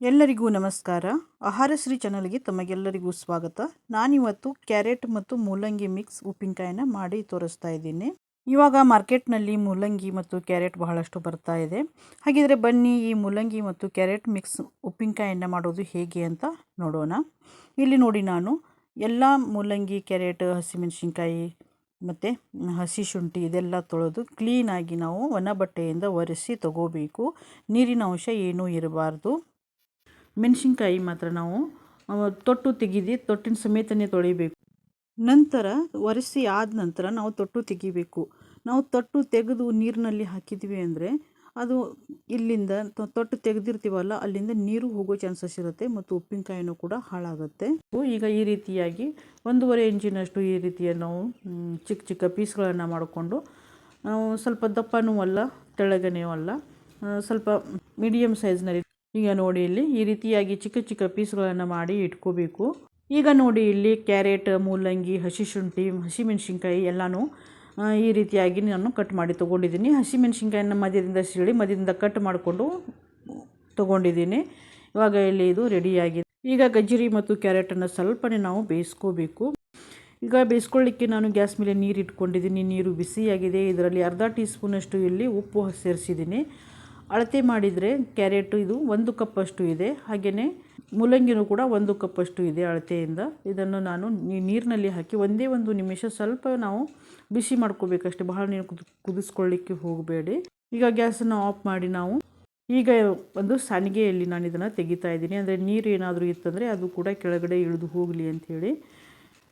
ಎಲ್ಲರಿಗೂ ನಮಸ್ಕಾರ. ಆಹಾರಶ್ರೀ ಚಾನಲ್ಗೆ ತಮಗೆಲ್ಲರಿಗೂ ಸ್ವಾಗತ. ನಾನಿವತ್ತು ಕ್ಯಾರೆಟ್ ಮತ್ತು ಮೂಲಂಗಿ ಮಿಕ್ಸ್ ಉಪ್ಪಿನಕಾಯಿನ ಮಾಡಿ ತೋರಿಸ್ತಾ ಇದ್ದೀನಿ. ಇವಾಗ ಮಾರ್ಕೆಟ್ನಲ್ಲಿ ಮೂಲಂಗಿ ಮತ್ತು ಕ್ಯಾರೆಟ್ ಬಹಳಷ್ಟು ಬರ್ತಾ ಇದೆ. ಹಾಗಿದ್ರೆ ಬನ್ನಿ ಈ ಮೂಲಂಗಿ ಮತ್ತು ಕ್ಯಾರೆಟ್ ಮಿಕ್ಸ್ ಉಪ್ಪಿನಕಾಯಿಯನ್ನು ಮಾಡೋದು ಹೇಗೆ ಅಂತ ನೋಡೋಣ. ಇಲ್ಲಿ ನೋಡಿ ನಾನು ಎಲ್ಲ ಮೂಲಂಗಿ, ಕ್ಯಾರೆಟ್, ಹಸಿಮೆಣಸಿನ್ಕಾಯಿ ಮತ್ತು ಹಸಿ ಶುಂಠಿ ಇದೆಲ್ಲ ತೊಳೆದು ಕ್ಲೀನಾಗಿ ನಾವು ಒಣ ಬಟ್ಟೆಯಿಂದ ಒರೆಸಿ ತಗೋಬೇಕು. ನೀರಿನ ಅಂಶ ಏನೂ ಇರಬಾರ್ದು. ಮೆಣಸಿನ್ಕಾಯಿ ಮಾತ್ರ ನಾವು ತೊಟ್ಟು ತೆಗೆದು, ತೊಟ್ಟಿನ ಸಮೇತನೇ ತೊಳಿಬೇಕು. ನಂತರ ಒರೆಸಿ ಆದ ನಂತರ ನಾವು ತೊಟ್ಟು ತೆಗಿಬೇಕು. ನಾವು ತೊಟ್ಟು ತೆಗೆದು ನೀರಿನಲ್ಲಿ ಹಾಕಿದ್ವಿ ಅಂದರೆ, ಅದು ಇಲ್ಲಿಂದ ತೊಟ್ಟು ತೆಗೆದಿರ್ತೀವಲ್ಲ, ಅಲ್ಲಿಂದ ನೀರು ಹೋಗೋ ಚಾನ್ಸಸ್ ಇರುತ್ತೆ ಮತ್ತು ಉಪ್ಪಿನಕಾಯಿನೂ ಕೂಡ ಹಾಳಾಗುತ್ತೆ. ಈಗ ಈ ರೀತಿಯಾಗಿ ಒಂದೂವರೆ ಇಂಚಿನಷ್ಟು ಈ ರೀತಿಯ ನಾವು ಚಿಕ್ಕ ಚಿಕ್ಕ ಪೀಸ್ಗಳನ್ನು ಮಾಡಿಕೊಂಡು, ನಾವು ಸ್ವಲ್ಪ ದಪ್ಪನೂ ಅಲ್ಲ ತೆಳ್ಳಗನೂ ಅಲ್ಲ ಸ್ವಲ್ಪ ಮೀಡಿಯಮ್ ಸೈಜ್ನಲ್ಲಿ ಈಗ ನೋಡಿ ಇಲ್ಲಿ ಈ ರೀತಿಯಾಗಿ ಚಿಕ್ಕ ಚಿಕ್ಕ ಪೀಸ್ಗಳನ್ನು ಮಾಡಿ ಇಟ್ಕೋಬೇಕು. ಈಗ ನೋಡಿ ಇಲ್ಲಿ ಕ್ಯಾರೆಟ್, ಮೂಲಂಗಿ, ಹಸಿ ಶುಂಠಿ ಹಸಿಮೆಣಸಿನ್ಕಾಯಿ ಎಲ್ಲನೂ ಈ ರೀತಿಯಾಗಿ ನಾನು ಕಟ್ ಮಾಡಿ ತೊಗೊಂಡಿದ್ದೀನಿ. ಹಸಿಮೆಣಸಿನ್ಕಾಯಿನ ಮಧ್ಯದಿಂದ ಸೀಳಿ ಮಧ್ಯದಿಂದ ಕಟ್ ಮಾಡಿಕೊಂಡು ತೊಗೊಂಡಿದ್ದೀನಿ. ಇವಾಗ ಇಲ್ಲಿ ಇದು ರೆಡಿಯಾಗಿದೆ. ಈಗ ಗಜ್ಜರಿ ಮತ್ತು ಕ್ಯಾರೆಟನ್ನು ಸ್ವಲ್ಪನೇ ನಾವು ಬೇಯಿಸ್ಕೋಬೇಕು. ಈಗ ಬೇಯಿಸ್ಕೊಳ್ಳಿಕ್ಕೆ ನಾನು ಗ್ಯಾಸ್ ಮೇಲೆ ನೀರು ಇಟ್ಕೊಂಡಿದ್ದೀನಿ. ನೀರು ಬಿಸಿಯಾಗಿದೆ. ಇದರಲ್ಲಿ ಅರ್ಧ ಟೀ ಸ್ಪೂನಷ್ಟು ಇಲ್ಲಿ ಉಪ್ಪು ಸೇರಿಸಿದ್ದೀನಿ. ಅಳತೆ ಮಾಡಿದರೆ ಕ್ಯಾರೆಟು ಇದು ಒಂದು ಕಪ್ಪಷ್ಟು ಇದೆ. ಹಾಗೆಯೇ ಮೂಲಂಗಿನೂ ಕೂಡ ಒಂದು ಕಪ್ಪಷ್ಟು ಇದೆ ಅಳತೆಯಿಂದ. ಇದನ್ನು ನಾನು ನೀರಿನಲ್ಲಿ ಹಾಕಿ ಒಂದೇ ಒಂದು ನಿಮಿಷ ಸ್ವಲ್ಪ ನಾವು ಬಿಸಿ ಮಾಡ್ಕೋಬೇಕಷ್ಟೇ. ಬಹಳ ನೀರು ಕುದಿ, ಕುದಿಸ್ಕೊಳ್ಳಿಕ್ಕೆ ಹೋಗಬೇಡಿ. ಈಗ ಗ್ಯಾಸನ್ನು ಆಫ್ ಮಾಡಿ ನಾವು ಈಗ ಒಂದು ಸಾಣಿಗೆಯಲ್ಲಿ ನಾನು ಇದನ್ನು ತೆಗಿತಾ ಇದ್ದೀನಿ. ಅಂದರೆ ನೀರು ಏನಾದರೂ ಇತ್ತಂದರೆ ಅದು ಕೂಡ ಕೆಳಗಡೆ ಇಳಿದು ಹೋಗಲಿ ಅಂಥೇಳಿ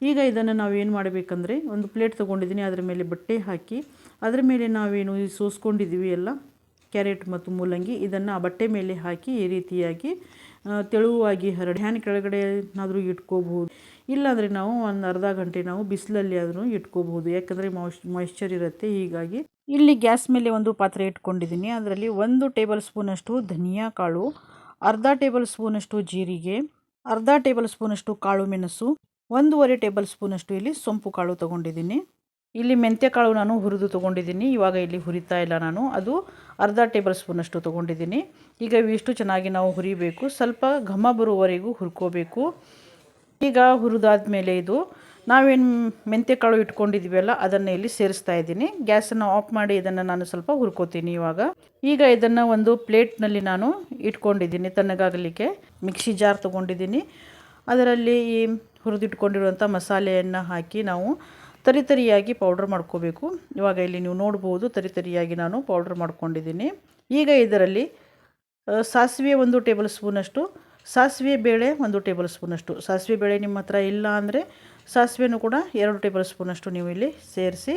ಈಗ ಇದನ್ನು ನಾವೇನು ಮಾಡಬೇಕಂದ್ರೆ ಒಂದು ಪ್ಲೇಟ್ ತೊಗೊಂಡಿದ್ದೀನಿ. ಅದರ ಮೇಲೆ ಬಟ್ಟೆ ಹಾಕಿ, ಅದರ ಮೇಲೆ ನಾವೇನು ಸೋಸ್ಕೊಂಡಿದ್ದೀವಿ ಎಲ್ಲ ಕ್ಯಾರೆಟ್ ಮತ್ತು ಮೂಲಂಗಿ ಇದನ್ನು ಬಟ್ಟೆ ಮೇಲೆ ಹಾಕಿ ಈ ರೀತಿಯಾಗಿ ತೆಳುವಾಗಿ ಹರಡಿ, ಹ್ಯಾನ್ ಕೆಳಗಡೆ ಏನಾದರೂ ಇಟ್ಕೋಬಹುದು. ಇಲ್ಲಾಂದರೆ ನಾವು ಒಂದು ಅರ್ಧ ಗಂಟೆ ನಾವು ಬಿಸಿಲಲ್ಲಿ ಆದರೂ ಇಟ್ಕೋಬಹುದು. ಯಾಕಂದರೆ ಮಾಯ್ಶ್ಚರ್ ಇರುತ್ತೆ. ಹೀಗಾಗಿ ಇಲ್ಲಿ ಗ್ಯಾಸ್ ಮೇಲೆ ಒಂದು ಪಾತ್ರೆ ಇಟ್ಕೊಂಡಿದ್ದೀನಿ. ಅದರಲ್ಲಿ ಒಂದು ಟೇಬಲ್ ಸ್ಪೂನಷ್ಟು ಧನಿಯಾ ಕಾಳು, ಅರ್ಧ ಟೇಬಲ್ ಸ್ಪೂನಷ್ಟು ಜೀರಿಗೆ, ಅರ್ಧ ಟೇಬಲ್ ಸ್ಪೂನಷ್ಟು ಕಾಳು ಮೆಣಸು, ಒಂದೂವರೆ ಟೇಬಲ್ ಸ್ಪೂನಷ್ಟು ಇಲ್ಲಿ ಸೊಂಪು ಕಾಳು ತೊಗೊಂಡಿದ್ದೀನಿ. ಇಲ್ಲಿ ಮೆಂತ್ಯ ಕಾಳು ನಾನು ಹುರಿದು ತೊಗೊಂಡಿದ್ದೀನಿ. ಇವಾಗ ಇಲ್ಲಿ ಹುರಿತಾ ಇಲ್ಲ ನಾನು. ಅದು ಅರ್ಧ ಟೇಬಲ್ ಸ್ಪೂನಷ್ಟು ತೊಗೊಂಡಿದ್ದೀನಿ. ಈಗ ಇವಿಷ್ಟು ಚೆನ್ನಾಗಿ ನಾವು ಹುರಿಬೇಕು. ಸ್ವಲ್ಪ ಘಮ ಬರುವವರೆಗೂ ಹುರ್ಕೋಬೇಕು. ಈಗ ಹುರಿದಾದ ಮೇಲೆ ಇದು ನಾವೇನು ಮೆಂತ್ಯ ಕಾಳು ಇಟ್ಕೊಂಡಿದ್ದೀವಲ್ಲ ಅದನ್ನು ಇಲ್ಲಿ ಸೇರಿಸ್ತಾ ಇದ್ದೀನಿ. ಗ್ಯಾಸನ್ನು ಆಫ್ ಮಾಡಿ ಇದನ್ನು ನಾನು ಸ್ವಲ್ಪ ಹುರ್ಕೋತೀನಿ ಇವಾಗ. ಈಗ ಇದನ್ನು ಒಂದು ಪ್ಲೇಟ್ನಲ್ಲಿ ನಾನು ಇಟ್ಕೊಂಡಿದ್ದೀನಿ ತಣ್ಣಗಾಗಲಿಕ್ಕೆ. ಮಿಕ್ಸಿ ಜಾರ್ ತೊಗೊಂಡಿದ್ದೀನಿ. ಅದರಲ್ಲಿ ಈ ಹುರಿದಿಟ್ಕೊಂಡಿರುವಂಥ ಮಸಾಲೆಯನ್ನು ಹಾಕಿ ನಾವು ತರಿತರಿಯಾಗಿ ಪೌಡ್ರ್ ಮಾಡ್ಕೋಬೇಕು. ಇವಾಗ ಇಲ್ಲಿ ನೀವು ನೋಡ್ಬೋದು ತರಿತರಿಯಾಗಿ ನಾನು ಪೌಡ್ರ್ ಮಾಡ್ಕೊಂಡಿದ್ದೀನಿ. ಈಗ ಇದರಲ್ಲಿ ಸಾಸಿವೆ ಒಂದು ಟೇಬಲ್ ಸ್ಪೂನಷ್ಟು ಸಾಸಿವೆ ಬೇಳೆ ಒಂದು ಟೇಬಲ್ ಸ್ಪೂನಷ್ಟು ಸಾಸಿವೆ ಬೇಳೆ ನಿಮ್ಮ ಹತ್ರ ಇಲ್ಲ ಅಂದರೆ ಸಾಸಿವೆನೂ ಕೂಡ ಎರಡು ಟೇಬಲ್ ಸ್ಪೂನಷ್ಟು ನೀವು ಇಲ್ಲಿ ಸೇರಿಸಿ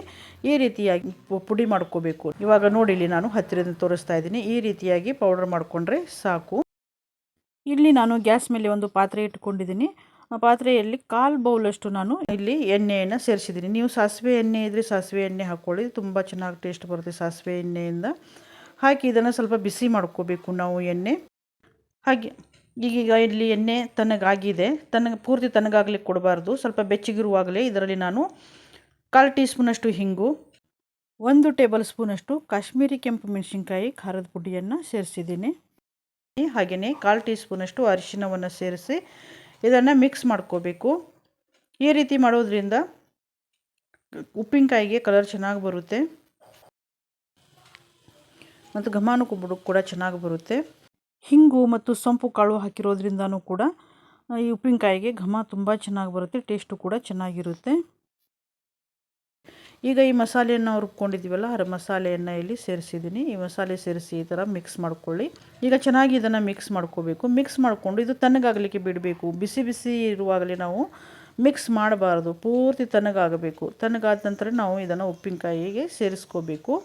ಈ ರೀತಿಯಾಗಿ ಪುಡಿ ಮಾಡ್ಕೋಬೇಕು. ಇವಾಗ ನೋಡಿ ಇಲ್ಲಿ ನಾನು ಹತ್ತಿರದಿಂದ ತೋರಿಸ್ತಾ ಇದ್ದೀನಿ. ಈ ರೀತಿಯಾಗಿ ಪೌಡ್ರ್ ಮಾಡಿಕೊಂಡ್ರೆ ಸಾಕು. ಇಲ್ಲಿ ನಾನು ಗ್ಯಾಸ್ ಮೇಲೆ ಒಂದು ಪಾತ್ರೆ ಇಟ್ಕೊಂಡಿದ್ದೀನಿ. ಪಾತ್ರೆಯಲ್ಲಿ ಕಾಲು ಬೌಲಷ್ಟು ನಾನು ಇಲ್ಲಿ ಎಣ್ಣೆಯನ್ನು ಸೇರಿಸಿದ್ದೀನಿ. ನೀವು ಸಾಸಿವೆ ಎಣ್ಣೆ ಇದ್ದರೆ ಸಾಸಿವೆ ಎಣ್ಣೆ ಹಾಕ್ಕೊಳ್ಳಿ ತುಂಬ ಚೆನ್ನಾಗಿ ಟೇಸ್ಟ್ ಬರುತ್ತೆ ಸಾಸಿವೆ ಎಣ್ಣೆಯಿಂದ. ಹಾಕಿ ಇದನ್ನು ಸ್ವಲ್ಪ ಬಿಸಿ ಮಾಡ್ಕೋಬೇಕು ನಾವು ಎಣ್ಣೆ. ಹಾಗೆ ಈಗೀಗ ಇಲ್ಲಿ ಎಣ್ಣೆ ತನಗಾಗಿದೆ. ತನ್ನ ಪೂರ್ತಿ ತನಗಾಗ್ಲಿಕ್ಕೆ ಕೊಡಬಾರ್ದು. ಸ್ವಲ್ಪ ಬೆಚ್ಚಗಿರುವಾಗಲೇ ಇದರಲ್ಲಿ ನಾನು ಕಾಲು ಟೀ ಸ್ಪೂನಷ್ಟು ಹಿಂಗು, ಒಂದು ಟೇಬಲ್ ಸ್ಪೂನಷ್ಟು ಕಾಶ್ಮೀರಿ ಕೆಂಪು ಮೆಣಸಿನ್ಕಾಯಿ ಖಾರದ ಪುಡಿಯನ್ನು ಸೇರಿಸಿದ್ದೀನಿ. ಹಾಗೆಯೇ ಕಾಲು ಟೀ ಸ್ಪೂನಷ್ಟು ಅರಿಶಿನವನ್ನು ಸೇರಿಸಿ ಇದನ್ನು ಮಿಕ್ಸ್ ಮಾಡ್ಕೋಬೇಕು. ಈ ರೀತಿ ಮಾಡೋದ್ರಿಂದ ಉಪ್ಪಿನಕಾಯಿಗೆ ಕಲರ್ ಚೆನ್ನಾಗಿ ಬರುತ್ತೆ. ಮತ್ತು ಘಮಾನು ಕೂಡ- ಕೂಡ ಚೆನ್ನಾಗಿ ಬರುತ್ತೆ. ಹಿಂಗು ಮತ್ತು ಸೊಂಪು ಕಾಳು ಹಾಕಿರೋದ್ರಿಂದನೂ ಕೂಡ ಈ ಉಪ್ಪಿನಕಾಯಿಗೆ ಘಮ ತುಂಬ ಚೆನ್ನಾಗಿ ಬರುತ್ತೆ ಟೇಸ್ಟು ಕೂಡ ಚೆನ್ನಾಗಿರುತ್ತೆ. ಈಗ ಈ ಮಸಾಲೆಯನ್ನು ರುಬ್ಕೊಂಡಿದ್ದೀವಲ್ಲ ಅದರ ಮಸಾಲೆಯನ್ನು ಇಲ್ಲಿ ಸೇರಿಸಿದ್ದೀನಿ ಈ ಮಸಾಲೆ ಸೇರಿಸಿ ಈ ಥರ ಮಿಕ್ಸ್ ಮಾಡ್ಕೊಳ್ಳಿ. ಈಗ ಚೆನ್ನಾಗಿ ಇದನ್ನು ಮಿಕ್ಸ್ ಮಾಡ್ಕೋಬೇಕು. ಮಿಕ್ಸ್ ಮಾಡಿಕೊಂಡು ಇದು ತಣ್ಣಗಾಗಲಿಕ್ಕೆ ಬಿಡಬೇಕು. ಬಿಸಿ ಬಿಸಿ ಇರುವಾಗಲೇ ನಾವು ಮಿಕ್ಸ್ ಮಾಡಬಾರ್ದು. ಪೂರ್ತಿ ತಣ್ಣಗಾಗಬೇಕು. ತಣ್ಣಗಾದ ನಂತರ ನಾವು ಇದನ್ನು ಉಪ್ಪಿನಕಾಯಿಗೆ ಸೇರಿಸ್ಕೋಬೇಕು.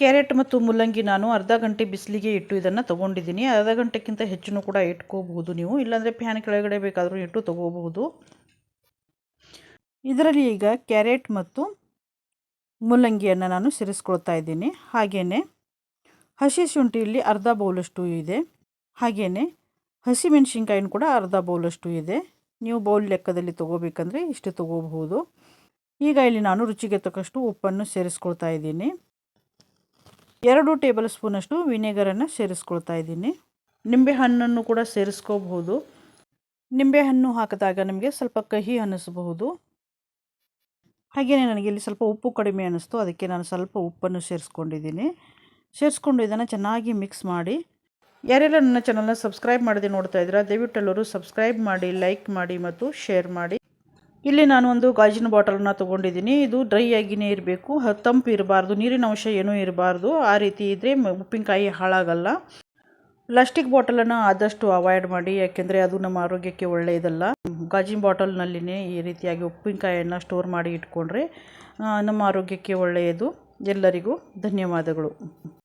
ಕ್ಯಾರೆಟ್ ಮತ್ತು ಮುಲ್ಲಂಗಿ ನಾನು ಅರ್ಧ ಗಂಟೆ ಬಿಸಿಲಿಗೆ ಇಟ್ಟು ಇದನ್ನು ತೊಗೊಂಡಿದ್ದೀನಿ ಅರ್ಧ ಗಂಟೆಗಿಂತ ಹೆಚ್ಚು ಕೂಡ ಇಟ್ಕೋಬಹುದು ನೀವು. ಇಲ್ಲಾಂದರೆ ಫ್ಯಾನ್ ಕೆಳಗಡೆ ಬೇಕಾದರೂ ಇಟ್ಟು ತೊಗೋಬಹುದು. ಇದರಲ್ಲಿ ಈಗ ಕ್ಯಾರೆಟ್ ಮತ್ತು ಮುಲ್ಲಂಗಿಯನ್ನು ನಾನು ಸೇರಿಸ್ಕೊಳ್ತಾ ಇದ್ದೀನಿ. ಹಾಗೆಯೇ ಹಸಿ ಶುಂಠಿಯಲ್ಲಿ ಅರ್ಧ ಬೌಲಷ್ಟು ಇದೆ. ಹಾಗೆಯೇ ಹಸಿಮೆಣ್ಸಿನ್ಕಾಯಿನೂ ಕೂಡ ಅರ್ಧ ಬೌಲಷ್ಟು ಇದೆ. ನೀವು ಬೌಲ್ ಲೆಕ್ಕದಲ್ಲಿ ತೊಗೋಬೇಕಂದ್ರೆ ಇಷ್ಟು ತೊಗೋಬಹುದು. ಈಗ ಇಲ್ಲಿ ನಾನು ರುಚಿಗೆ ತಕ್ಕಷ್ಟು ಉಪ್ಪನ್ನು ಸೇರಿಸ್ಕೊಳ್ತಾ ಇದ್ದೀನಿ. ಎರಡು ಟೇಬಲ್ ಸ್ಪೂನಷ್ಟು ವಿನೆಗರನ್ನು ಸೇರಿಸ್ಕೊಳ್ತಾ ಇದ್ದೀನಿ. ನಿಂಬೆಹಣ್ಣನ್ನು ಕೂಡ ಸೇರಿಸ್ಕೋಬಹುದು. ನಿಂಬೆಹಣ್ಣು ಹಾಕಿದಾಗ ನಿಮಗೆ ಸ್ವಲ್ಪ ಕಹಿ ಅನ್ನಿಸಬಹುದು. ಹಾಗೆಯೇ ನನಗೆ ಇಲ್ಲಿ ಸ್ವಲ್ಪ ಉಪ್ಪು ಕಡಿಮೆ ಅನ್ನಿಸ್ತು. ಅದಕ್ಕೆ ನಾನು ಸ್ವಲ್ಪ ಉಪ್ಪನ್ನು ಸೇರಿಸ್ಕೊಂಡಿದ್ದೀನಿ. ಸೇರಿಸ್ಕೊಂಡು ಇದನ್ನು ಚೆನ್ನಾಗಿ ಮಿಕ್ಸ್ ಮಾಡಿ. ಯಾರೆಲ್ಲ ನನ್ನ ಚಾನಲ್ನ ಸಬ್ಸ್ಕ್ರೈಬ್ ಮಾಡದೆ ನೋಡ್ತಾ ಇದ್ದೀರಾ, ದಯವಿಟ್ಟು ಎಲ್ಲರೂ ಸಬ್ಸ್ಕ್ರೈಬ್ ಮಾಡಿ ಲೈಕ್ ಮಾಡಿ ಮತ್ತು ಶೇರ್ ಮಾಡಿ. ಇಲ್ಲಿ ನಾನು ಒಂದು ಗಾಜಿನ ಬಾಟಲನ್ನ ತೊಗೊಂಡಿದ್ದೀನಿ. ಇದು ಡ್ರೈ ಆಗಿನೇ ಇರಬೇಕು. ತಂಪು ಇರಬಾರ್ದು. ನೀರಿನ ಅಂಶ ಏನೂ ಇರಬಾರ್ದು. ಆ ರೀತಿ ಇದ್ದರೆ ಉಪ್ಪಿನಕಾಯಿ ಹಾಳಾಗಲ್ಲ. ಪ್ಲಾಸ್ಟಿಕ್ ಬಾಟಲನ್ನು ಆದಷ್ಟು ಅವಾಯ್ಡ್ ಮಾಡಿ, ಯಾಕೆಂದರೆ ಅದು ನಮ್ಮ ಆರೋಗ್ಯಕ್ಕೆ ಒಳ್ಳೆಯದಲ್ಲ. ಗಾಜಿನ ಬಾಟಲ್ನಲ್ಲಿನೇ ಈ ರೀತಿಯಾಗಿ ಉಪ್ಪಿನಕಾಯಿಯನ್ನು ಸ್ಟೋರ್ ಮಾಡಿ ಇಟ್ಕೊಂಡ್ರೆ ನಮ್ಮ ಆರೋಗ್ಯಕ್ಕೆ ಒಳ್ಳೆಯದು. ಎಲ್ಲರಿಗೂ ಧನ್ಯವಾದಗಳು.